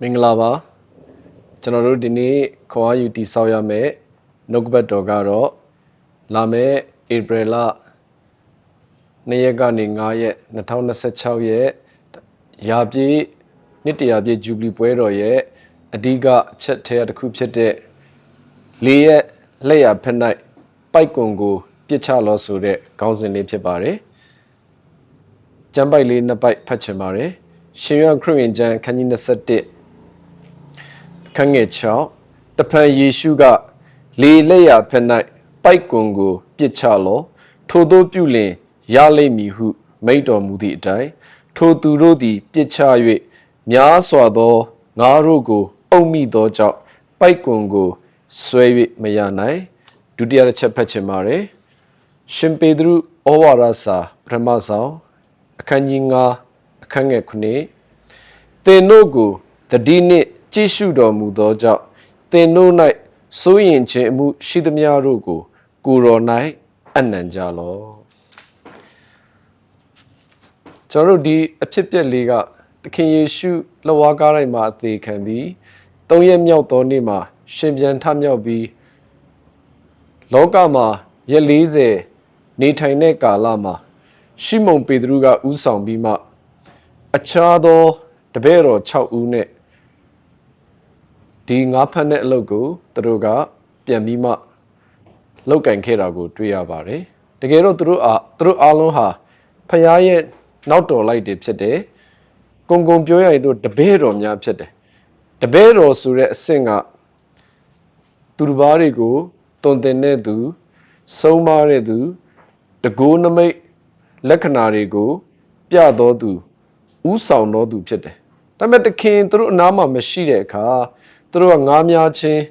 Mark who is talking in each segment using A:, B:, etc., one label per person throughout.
A: မင်္ဂလာပါကျွန်တော်တို့ဒီနေ့ခွန်အားယူတည်ဆောက်ရမယ့်နှုတ်ကပတ်တော်ကတော့လာမယ့်ဧပြီလ2ရက်ကနေ9ရက်2026ရက်ရာပြည့်နှစ်တရာပြည့်ဂျူဘလီပွဲတော်ရဲ့အဓိကအချက်ထဲတစ်ခုဖြစ်တဲ့လေးရက်လက်ရဖက်၌ပိုက်ကွန်ကိုပြစ်ချလို့ဆိုတဲ့ခေါင်းစဉ်လေးဖြစ်ပါတယ်ကျမ်းပိုက်လေးနှစ်ပိုက်ဖတ်ချင်ပါတယ်ရှင်ရခရစ်ဝင်ကျမ်းခန်းကြီး21 ခန်းငယ်6တဖန်ယေရှုက လေလက်ရဖက်၌ပိုက်ကွန်ကိုပြစ်ချလောထို့သောပြုလင်ရလိမ့်မည်ဟု မိန့်တော်မူသည့်အတိုင်းထိုသူတို့သည်ပြစ်ချ၍များစွာသောငါတို့ကို အုံမိသောကြောင့်ပိုက်ကွန်ကိုဆွဲ၍မရနိုင်ဒုတိယတစ်ချက်ဖတ်ချင်ပါတယ်ရှင်ပေတရုဩဝါဒစာပထမဆောင်အခန်းကြီး9အခန်းငယ်9သင်တို့ကိုတတိနှင့် ကြည့်ရှုတော်မူသောကြောင့်သင်တို့၌စိုးရင်ခြင်းအမှုရှိသမျှတို့ကို ကိုယ်တော်၌အနံ့ကြလော့ကျွန်တော်တို့ဒီအဖြစ်ပြက်လေးကသခင်ယေရှုလက်ဝါးကားတိုင်းမှာအသေးခံပြီးသုံးရက်မြောက်သောနေ့မှာ ရှင်ပြန်ထမြောက်ပြီးလောကမှာရက်40နေထိုင်တဲ့ကာလမှာရှိမုန်ပေတရုကဥဆောင်ပြီးမှ အခြားသောတပည့်တော်6ဦးနဲ့ ဒီငါးဖက်တဲ့အလုပ်ကိုသူတို့ကပြန်ပြီးမှလောက်ကင်ခဲ့တာကိုတွေ့ရပါတယ်တကယ်တော့သူတို့အားသူတို့အားလုံးဟာဖခင်ရဲ့နောက်တော်လိုက်တွေဖြစ်တယ်ကုံကုံပြောရရင်တို့တပည့်တော်များဖြစ်တယ်တပည့်တော်ဆိုတဲ့အဆင့်ကသူတစ်ပါးတွေကိုတုံတင်တဲ့သူဆုံးမတဲ့သူတကိုးနမိတ်လက္ခဏာတွေကို ပြတော်သူဥဆောင်တော်သူဖြစ်တယ်ဒါပေမဲ့တခင်သူတို့အနားမှာမရှိတဲ့အခါ သူတို့ကငားများချင်း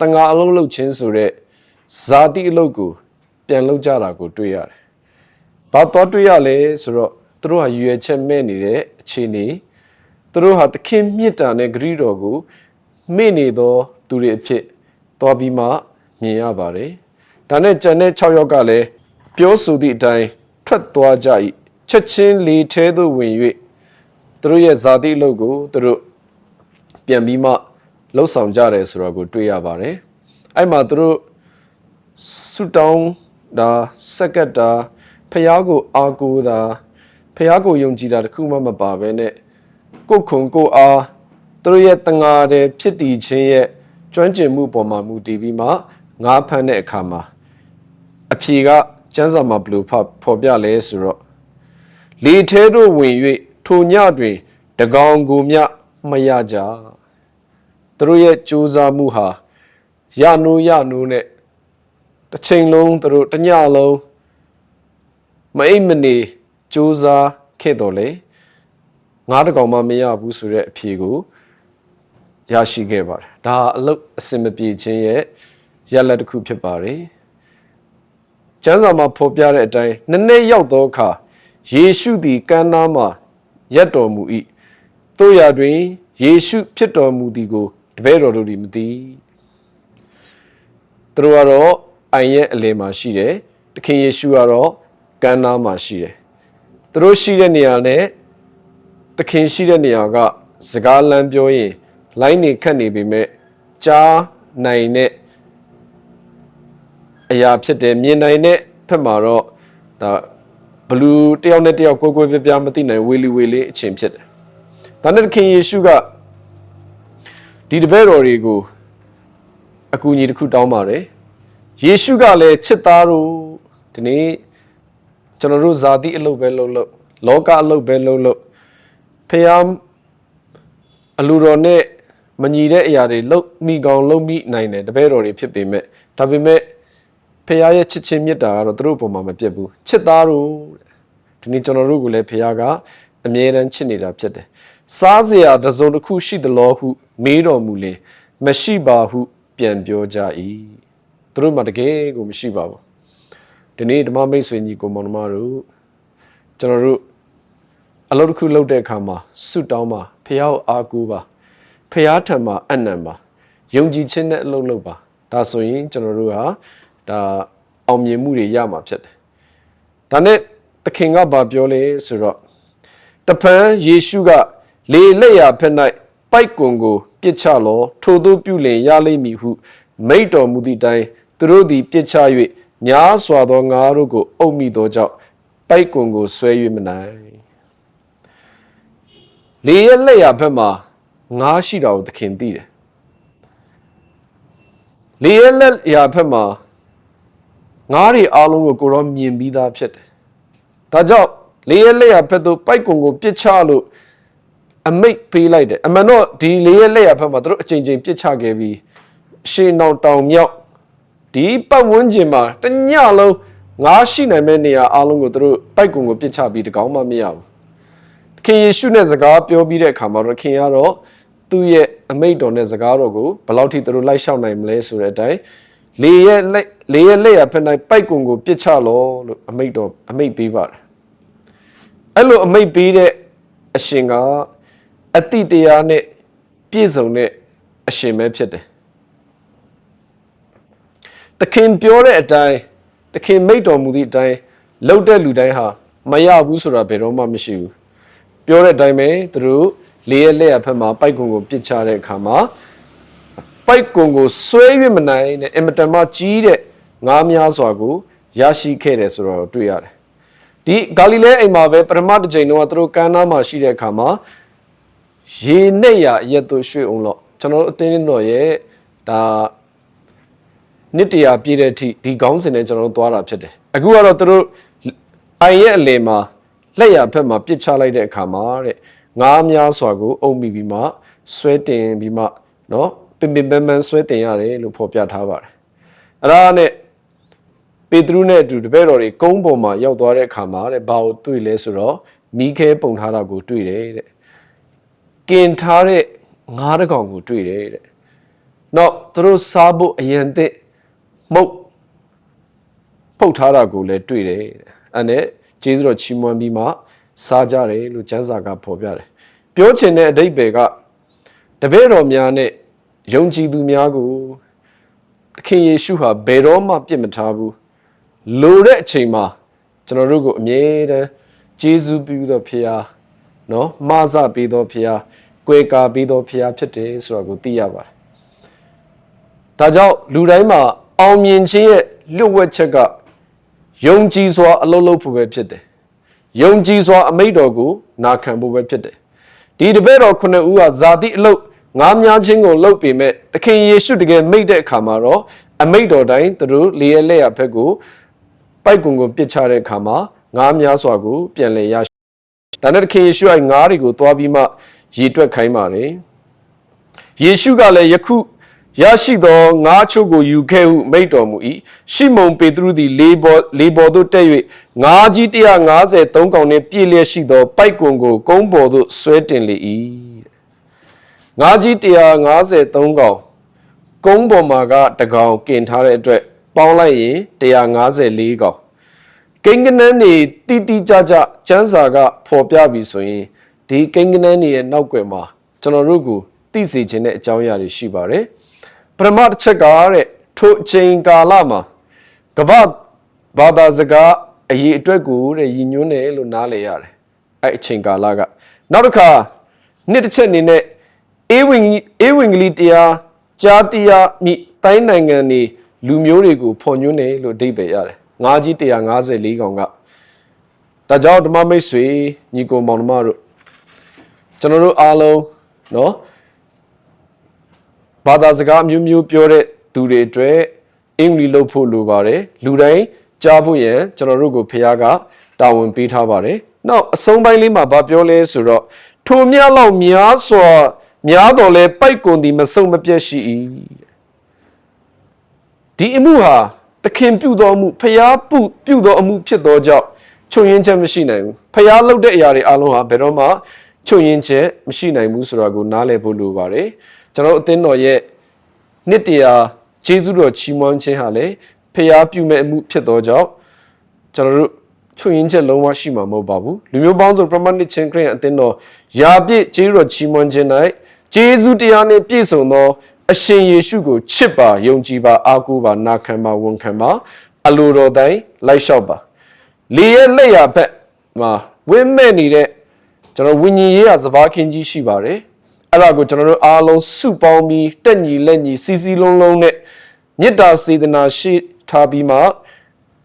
A: တငါအလုံးလုံးချင်းဆိုတဲ့ဇာတိအလုပ်ကိုပြန်လုပ်ကြတာကိုတွေ့ရတယ်။ဘာတော့တွေ့ရလဲဆိုတော့သူတို့ဟာရွယ်ချက်မဲ့နေတဲ့အခြေအနေသူတို့ဟာသခင်မြစ်တာနဲ့ဂရုတော်ကိုမေ့နေသောသူတွေအဖြစ်သွားပြီးမှမြင်ရပါတယ်။ဒါနဲ့ကျန်တဲ့6ယောက်ကလည်းပြောဆိုသည့်အတိုင်းထွက်သွားကြ၏ချက်ချင်းလေထဲသို့ဝင်၍သူတို့ရဲ့ဇာတိအလုပ်ကိုသူတို့ပြန်ပြီးမှ လှုပ်ဆောင်ကြတယ်ဆိုတော့ကိုတွေ့ရပါတယ်။အဲ့မှာသူတို့ဆူတောင်းဒါစက္ကတ်တာဖះကိုအာကိုတာဖះကိုယုံကြည်တာတခုမှမပါဘဲနဲ့ကိုယ်ခွန်ကိုယ်အားသူတို့ရဲ့တငါတဲ့ဖြစ်တည်ခြင်းရဲ့ကျွမ်းကျင်မှုပေါ်မှာမူတည်ပြီးမှငါးဖမ်းတဲ့အခါမှာအဖြေကကျမ်းစာမှာဘယ်လိုဖော်ပြလဲဆိုတော့လေထဲတို့ဝင်၍ထိုညတွင် တကောင်ကိုမြမရကြ သူတို့ရဲ့ကြိုးစားမှုဟာရနိုးရနိုးနဲ့တစ်ချိန်လုံးသူတို့တစ်ညလုံးမအိပ်မနေကြိုးစားခဲ့တော်လေငါးတကောင်မှမရဘူးဆိုတဲ့အဖြေကိုရရှိခဲ့ပါတယ်ဒါအလုတ်အစင်မပြေခြင်းရဲ့ရလဒ်တစ်ခုဖြစ်ပါတယ်ကျမ်းစာမှာဖော်ပြတဲ့အတိုင်းနည်းနည်းရောက်သောအခါယေရှုသည်ကမ်းနားမှာရက်တော်မူ၏တို့ရတွင်ယေရှုဖြစ်တော်မူသည်ကို တပည့်တော်တို့သည်မသိသူတို့ကတော့အိုင်ရဲ့အလယ်မှာရှိတယ်တခင်ယေရှုကတော့ကမ်းနားမှာရှိတယ်သူတို့ရှိတဲ့နေရာနဲ့တခင်ရှိတဲ့နေရာကစကားလမ်းပြောရင်လိုင်းနေခတ်နေပေမဲ့ကြားနိုင်တဲ့အရာဖြစ်တယ်မြင်နိုင်တဲ့ဖက်မှာတော့ဒါဘလူးတယောက်နဲ့တယောက်ကိုကိုပြပြမသိနိုင်ဝေလီဝေလေးအချင်းဖြစ်တယ်။ဒါနဲ့သခင်ယေရှုက ဒီတပည့်တော်တွေကိုအကူအညီတစ်ခုတောင်းပါတယ်။ယေရှုကလည်းချစ်သားတို့ဒီနေ့ကျွန်တော်တို့ဇာတိအလုပ်ပဲလုပ်လို့လောကအလုပ်ပဲလုပ်လို့ဖះအလူတော်နဲ့မညီတဲ့အရာတွေလှုပ်မိကောင်လှုပ်မိနိုင်တယ်တပည့်တော်တွေဖြစ်ပေမဲ့ဒါပေမဲ့ဖះရဲ့ချစ်ချင်းမေတ္တာကတော့သူတို့ပုံမှာမပြတ်ဘူးချစ်သားတို့ဒီနေ့ကျွန်တော်တို့ကိုလည်းဖះကအမြဲတမ်းချစ်နေတာဖြစ်တယ်စားစရာတစ်စုံတစ်ခုရှိသလားဟု မေးတော်မူလေမရှိပါဟု ပြန်ပြောကြ၏သူတို့မှတကယ်ကိုမရှိပါဘူးဒီနေ့ဓမ္မမိတ်ဆွေညီကိုမောင်နှမတို့ကျွန်တော်တို့အလုပ်တစ်ခုလုပ်တဲ့အခါမှာဆုတောင်းပါဖះကိုအားကိုးပါဖះထံမှာအနံပါယုံကြည်ခြင်းနဲ့အလုပ်လုပ်ပါဒါဆိုရင်ကျွန်တော်တို့ဟာဒါအောင်မြင်မှုတွေရမှာဖြစ်တယ်ဒါနဲ့သခင်ကဘာပြောလဲဆိုတော့တဖန်ယေရှုကလေလက်ရဖက်၌ပိုက်ကွန်ကို ပြစ်ချလောထိုသို့ပြုလင်ရလိမ့်မည်ဟုမိတ်တော်မူသည့်တိုင်သူတို့သည်ပြစ်ချ၍ညားစွာသောငါတို့ကိုအုပ်မိသောကြောင့်ပိုက်ကွန်ကိုဆွဲ၍မနိုင်လေရဲ့လက်ရဘက်မှာငါးရှိတာကိုသခင်သိတယ်လေရဲ့လက်ရဘက်မှာငါးတွေအားလုံးကိုကိုရောမြင်ပြီးသားဖြစ်တယ်ဒါကြောင့်လေရဲ့လက်ရဘက်သို့ပိုက်ကွန်ကိုပြစ်ချလို့ အမိတ်ပေးလိုက်တယ်အမှန်တော့ဒီလေးရဲ့လက်ရဖက်မှာသူတို့အချိန်ချင်းပြစ်ချခဲ့ပြီးရှေးနောက်တောင်မြောက်ဒီပတ်ဝန်းကျင်မှာတညလုံးငါးရှိနိုင်မဲ့နေရာအားလုံးကိုသူတို့ပိုက်ကုံကိုပြစ်ချပြီးတကောင်မှမရဘူးခင်ယေရှုနဲ့စကားပြောပြီးတဲ့အခါမှာတော့ခင်ကတော့သူ့ရဲ့အမိတ်တော်နဲ့စကားတော်ကိုဘယ်လောက်ထိသူတို့လိုက်လျှောက်နိုင်မလဲဆိုတဲ့အတိုင်းလေရဲ့လက်လေရဲ့လက်ရဖက်၌ပိုက်ကုံကိုပြစ်ချလောလို့အမိတ်တော်အမိတ်ပေးပါတယ်အဲ့လိုအမိတ်ပေးတဲ့အရှင်က အတိတရားနဲ့ပြည့်စုံတဲ့အရှင်ပဲဖြစ်တယ်။တခင်ပြောတဲ့အတိုင်းတခင်မိတ်တော်မူသည့်အတိုင်းလှုပ်တဲ့လူတိုင်းဟာမရဘူးဆိုတာဘယ်တော့မှမရှိဘူး။ပြောတဲ့အတိုင်းပဲသူတို့လေးရဲ့လက်ရဖက်မှာပိုက်ကွန်ကိုပြစ်ချတဲ့အခါမှာပိုက်ကွန်ကိုဆွဲ၍မနိုင်တဲ့အင်မတန်မှကြီးတဲ့ငါးများစွာကိုရရှိခဲ့တယ်ဆိုတော့တွေ့ရတယ်။ဒီဂါလိလဲအိမ်မှာပဲပထမတစ်ချိန်တော့သူတို့ကမ်းနားမှာရှိတဲ့အခါမှာ ရေနဲ့ရရက်တို့ရွှေ့အောင်လို့ကျွန်တော်တို့အသင်းတော်ရဲ့ဒါနှစ်တရာပြည့်တဲ့အထိဒီခေါင်းစဉ်နဲ့ကျွန်တော်တို့သွားတာဖြစ်တယ်အခုကတော့သူတို့အိုင်ရဲ့အလယ်မှာလက်ရဖက်မှာပြစ်ချလိုက်တဲ့အခါမှာတဲ့ငားများစွာကိုအုံမိပြီးမှဆွဲတင်ပြီးမှเนาะပင်ပင်ပန်းပန်းဆွဲတင်ရတယ်လို့ဖော်ပြထားပါတယ်အဲ့ဒါနဲ့ပေတရုနဲ့အတူတပည့်တော်တွေကုန်းပေါ်မှာရောက်သွားတဲ့အခါမှာတဲ့ဘာကိုတွေ့လဲဆိုတော့မိခဲပုံထားတာကိုတွေ့တယ်တဲ့ ကင်ထားတဲ့ငါးတကောင်ကိုတွေ့တယ်တဲ့။နောက်သူတို့စားဖို့အရန်သစ်မှုတ်ဖုတ်ထားတာကိုလည်းတွေ့တယ်တဲ့။အဲ့နဲ့ကျေးဇူးတော်ချီးမွမ်းပြီးမှစားကြတယ်လို့ကျမ်းစာကဖော်ပြတယ်။ပြောချင်တဲ့အဓိပ္ပာယ်ကတပည့်တော်များနဲ့ယုံကြည်သူများကိုသခင်ယေရှုဟာဘယ်တော့မှပြစ်မထားဘူး။လိုတဲ့အချိန်မှာကျွန်တော်တို့ကိုအမြဲတမ်းကျေးဇူးပြုတော်ဖရာ နော်မဆပေးသောဖရာကွယ်ကာပေးသောဖရာဖြစ်တယ်ဆိုတာကိုသိရပါတယ်။ဒါကြောင့်လူတိုင်းမှာအောင်မြင်ခြင်းရဲ့လွတ်ဝက်ချက်ကယုံကြည်စွာအလုံးလုံးဖို့ပဲဖြစ်တယ်။ယုံကြည်စွာအမိတ်တော်ကိုနာခံဖို့ပဲဖြစ်တယ်။ဒီတပည့်တော်ခုနှစ်ဦးဟာဇာတိအလုတ်ငားများခြင်းကိုလှုပ်ပေမဲ့သခင်ယေရှုတကယ်မိတ်တဲ့အခါမှာတော့အမိတ်တော်တိုင်းသူတို့လေရဲ့လက်ရဖက်ကိုပိုက်ကွန်ကိုပစ်ချတဲ့အခါမှာငားများစွာကိုပြန်လည်ရရှိ ဒါနဲ့သခင်ယေရှုအိုင်ငားတွေကိုသွားပြီးမှရေတွက်ခိုင်းပါတယ်ယေရှုကလည်းယခုရရှိသောငါးချို့ကိုယူခဲ့ဟုမိန့်တော်မူ၏ရှီမုန်ပေတရုသည်လေးဘောလေးဘောသို့တက်၍ငါးကြီး153ကောင်နှင့်ပြည့်လျက်ရှိသောပိုက်ကွန်ကိုကုန်းပေါ်သို့ဆွဲတင်လေ၏ငါးကြီး153ကောင်ကုန်းပေါ်မှာကတကောင်ကင်ထားတဲ့အတွက်ပေါင်းလိုက်ရင်154ကောင် ကိန်းကနန်းနေတိတိကျကျကျမ်းစာကဖော်ပြပြီဆိုရင်ဒီကိန်းကနန်းနေရဲ့နောက်ွယ်မှာကျွန်တော်တို့ကိုသိစေခြင်းတဲ့အကြောင်းအရာတွေရှိပါတယ်ပထမတစ်ချက်ကတဲ့ထိုအချိန်ကာလမှာကမ္ဘာဘာသာစကားအရေးအတွက်ကိုတဲ့ရည်ညွှန်းတယ်လို့နားလည်ရတယ်အဲ့အချိန်ကာလကနောက်တစ်ခါနှစ်တစ်ချက်အနေနဲ့အေဝံအေဝံဂေလိတရားကြားတရားမိတိုင်းနိုင်ငံနေလူမျိုးတွေကိုဖော်ညွှန်းတယ်လို့အဓိပ္ပာယ်ရတယ် ငါးကြီး154ကောင်ကဒါကြောင့်ဓမ္မမိတ်ဆွေညီကိုမောင်နှမတို့ကျွန်တော်တို့အားလုံးเนาะဘာသာစကားမျိုးမျိုးပြောတဲ့သူတွေအတွက်အင်္ဂလိပ်လို့ဖို့လိုပါတယ်လူတိုင်းကြားဖို့ရန်ကျွန်တော်တို့ကိုဖခင်ကတာဝန်ပေးထားပါတယ်နောက်အဆုံးပိုင်းလေးမှာဗာပြောလဲဆိုတော့ထိုမြလောက်များစွာများတော်လဲပိုက်ကွန်ဒီမဆုံမပြတ်ရှိ၏ဒီအမှုဟာ သခင်ပြုသောအမှုဖျားပြုပြုသောအမှုဖြစ်သောကြောင့်ချုပ်ရင်းချက်မရှိနိုင်ဘူးဖျားလုပ်တဲ့အရာတွေအလုံးဟာဘယ်တော့မှချုပ်ရင်းချက်မရှိနိုင်ဘူးဆိုတာကိုနားလည်ဖို့လိုပါတယ်ကျွန်တော်အသင်းတော်ရဲ့နှစ်တရာဂျေဇုတော်ချီးမွမ်းခြင်းဟာလေဖျားပြုမဲ့အမှုဖြစ်သောကြောင့်ကျွန်တော်တို့ချွင်ရင်ချက်လုံးဝရှိမှာမဟုတ်ပါဘူးလူမျိုးပေါင်းစုံပရမတ်နစ်ချင်းခရစ်အသင်းတော်ယာပြည့်ဂျေဇုတော်ချီးမွမ်းခြင်း၌ဂျေဇုတရားနှင့်ပြည့်စုံသော အရှင်ယေရှုကိုချစ်ပါယုံကြည်ပါအားကိုးပါနာခံပါဝန်ခံပါအလိုတော်တိုင်းလိုက်လျှောက်ပါလေရဲ့လက်ရဘက်မှာဝင်းမဲ့နေတဲ့ကျွန်တော်ဝิญဉ်ရေးရစဘာခင်ကြီးရှိပါတယ်အဲ့ဒါကိုကျွန်တော်တို့အားလုံးစုပေါင်းပြီးတက်ညီလက်ညီစီစီလုံးလုံးနဲ့မေတ္တာစေတနာရှိထားပြီးမှ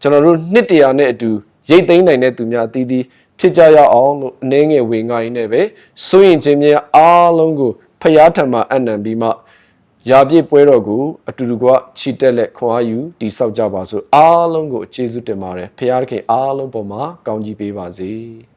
A: ကျွန်တော်တို့နှစ်တရာနဲ့အတူရိတ်သိမ်းနိုင်တဲ့သူများအသီးသီးဖြစ်ကြရအောင်လို့အနေငယ်ဝေငါရင်းနဲ့ပဲစိုးရင်ခြင်းများအားလုံးကိုဖျားထံမှာအနံပြီးမှ ရာပြည့်ပွဲတော်ကိုအတူတူကချီတက်လက်ခွန်အားယူတိဆောက်ကြပါစို့အားလုံးကိုကျေးဇူးတင်ပါတယ်ဖျားသခင်အားလုံးပေါ်မှာကောင်းကြီးပေးပါစေ။